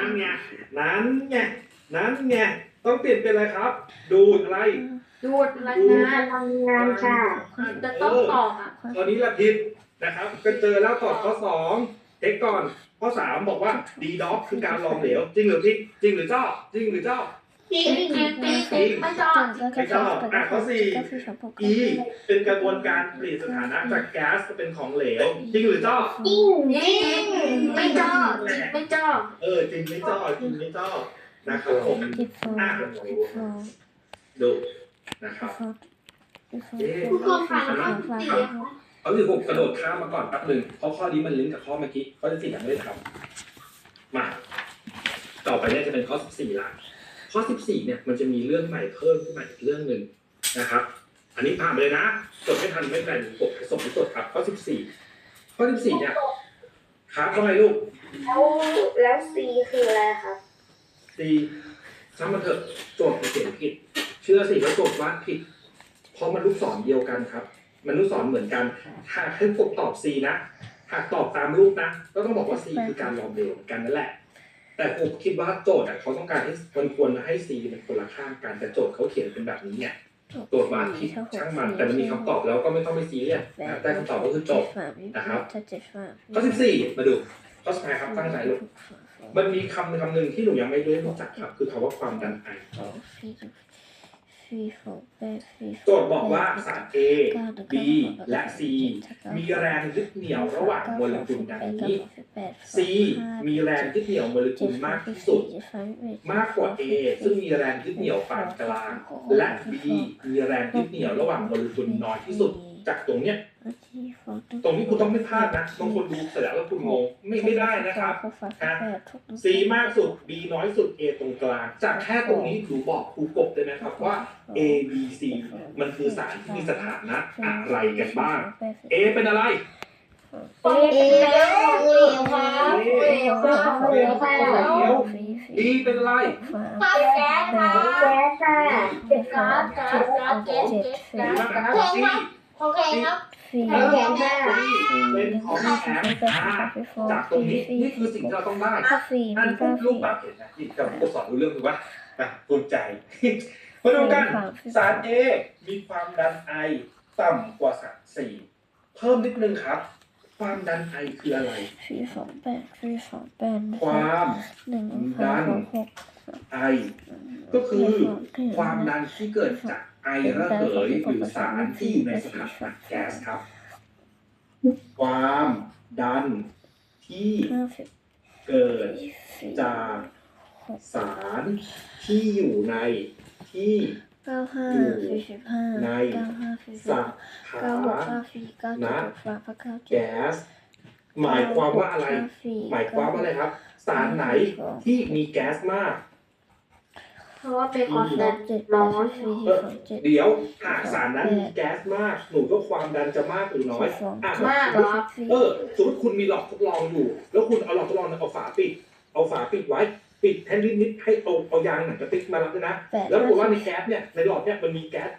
นั่นไงนั้นไงนั้นไงต้องเปลี่ยนเป็นอะไรครับ ดูดอะไร ดูดพลังงานทำงานค่ะจะต้องตอบอะตอนนี้ละผิดนะครับ ก็เจอแล้วตอบข้อสองเช็คก่อนข้อสามบอกว่าดีด็อกคือการลองเหลว จริงหรือผิดจริงหรือเจ้า จริงหรือเจ้า จริงจริงจริงจริงไม่ชอบไม่ชอบอะข้อสี่ E เป็นกระบวนการเปลี่ยนสถานะจากแก๊สเป็นของเหลวจริงหรือจ้าจริงจริงไม่ชอจริงไม่ชอเออจริงไม่จ้าจริงไม่จ้านะครับผมอะดูนะครับเอ๊ะผู้ครองค่ะเอาสิผมกระโดดข้ามมาก่อนแป๊บหนึ่งเพราะข้อนี้มันลิงก์กับข้อเมื่อกี้ข้อที่สี่ยังไม่ได้ทำมา ต่อไปเนี่ยจะเป็นข้อสิบสี่ละ ข้อสิบสี่เนี่ยมันจะมีเรื่องใหม่เพิ่มขึ้นมาอีกเรื่องหนึ่งนะครับ อันนี้ผ่านไปเลยนะจดไม่ทันไม่เป็นไรกดส่งไปจดครับ ข้อสิบสี่ข้อสิบสี่เนี่ยครับว่าไงลูก แล้วแล้วซีคืออะไรครับซีช่างมันเถอะโจทย์เขียนผิด เชื่อสิว่าโจทย์วาดผิด เพราะมันลูกศรเดียวกันครับ มันลูกศรเหมือนกันหากให้กดตอบ C นะหากตอบตามรูปนะ ก็ต้องบอกว่า C คือการลองเดวเหมือนกันนั่นแหละ แต่ผมคิดว่าโจทย์อะเขาต้องการให้มันควรให้ C เป็นคนละข้างกันแต่โจทย์เขาเขียนเป็นแบบนี้เนี่ยโจทย์มาผิดช่างมันแต่มันมีคำตอบแล้วก็ไม่ต้องไปซีเรียสนะได้คำตอบก็คือจบนะครับข้อ14มาดูข้อสุดท้ายครับตั้งใจลูกมันมีคำคำหนึ่งที่หนูยังไม่ได้รู้จักครับ คือคำว่าความดันไอ โจทย์บอกว่าสาร A B และ C มีแรงยึดเหนี่ยวระหว่างโมเลกุลดังนี้ C มีแรงยึดเหนี่ยวโมเลกุลมากที่สุด มากกว่า A ซึ่งมีแรงยึดเหนี่ยวปานกลาง และ B มีแรงยึดเหนี่ยวระหว่างโมเลกุลน้อยที่สุด จากตรงเนี้ย ตรงนี้คุณต้องไม่พลาดนะบางคนดูเสร็จแล้วคุณงงไม่ไม่ได้นะครับ C มากสุด B น้อยสุด A ตรงกลาง จากแค่ตรงนี้หนูบอกครูกบได้ไหมครับว่า A B C มันคือสารที่มีสถานะอะไรกันบ้าง A เป็นอะไรเอ๊ะเหลวครับเหลวครับเหลวค่ะ D เป็นอะไรแก๊สค่ะแก๊สค่ะก๊าซก๊าซก๊าซเกสเกส ดีก๊าซมากนะครับ C ของแข็งครับเออเป็นของแข็งอ่าจากตรงนี้นี่คือสิ่งที่เราต้องได้นั่นปุ๊บลูกปั๊บเห็นนะที่กับตัวสอนรู้เรื่องถูกปะอะภูมิใจมาดูกันสาร A มีความดันไอต่ำกว่าสาร C เพิ่มนิดนึงครับ ความดันไอคืออะไรสี่สองแปดสี่สองแปดความหนึ่งดันหกไอ ก็คือความดันที่เกิดจากไอระเหยหรือสารที่อยู่ในสถานะแก๊สครับ ความดันที่ห้าสิบเกิดสี่จากหกสารที่อยู่ในที่ เก้าห้าสี่สิบห้าในเก้าห้าสี่สิบสาเก้าหกเก้าสี่เก้าเจ็ดหกสามเก้าแก๊สหมายความว่าอะไร หมายความว่าอะไรครับ สารไหนที่มีแก๊สมากเพราะว่าเป็นความดันดเจ็ดร้อนสี่สองเดี๋ยวหากสารนั้นมีแก๊สมากหนูก็ความดันจะมากหรือน้อยมากเหรอเออสมมติคุณมีหลอดทดลองอยู่ แล้วคุณเอาหลอดทดลองนั้นเอาฝาปิด เอาฝาปิดไว้ ปิดให้นิดๆให้เอาเอายางหนังกระติกมารับด้วยนะแปดแล้วปรากฏว่าในแก๊สเนี่ยในหลอดเนี่ยมันมีแก๊ส